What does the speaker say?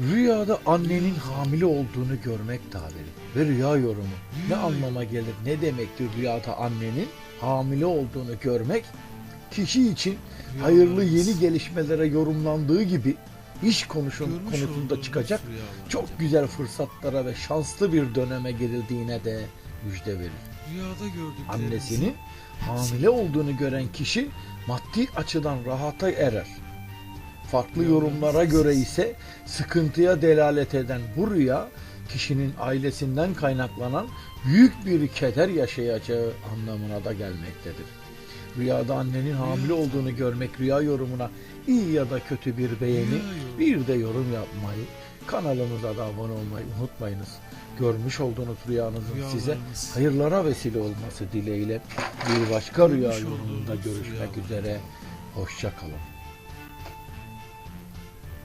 Rüyada annenin hamile olduğunu görmek tabiri ve rüya yorumu. Ne anlama gelir, ne demektir rüyada annenin hamile olduğunu görmek? Kişi için hayırlı yeni gelişmelere yorumlandığı gibi iş konuşun, konusunda çıkacak çok güzel fırsatlara ve şanslı bir döneme girildiğine de müjde verir. Annesinin hamile olduğunu gören kişi maddi açıdan rahata erer. Farklı yorumlara göre ise sıkıntıya delalet eden bu rüya kişinin ailesinden kaynaklanan büyük bir keder yaşayacağı anlamına da gelmektedir. Rüyada annenin hamile olduğunu görmek rüya yorumuna iyi ya da kötü bir beğeni, bir de yorum yapmayı, kanalımıza da abone olmayı unutmayınız. Görmüş olduğunuz rüyanızın size hayırlara vesile olması dileğiyle bir başka rüya yorumunda görüşmek üzere. Hoşça kalın.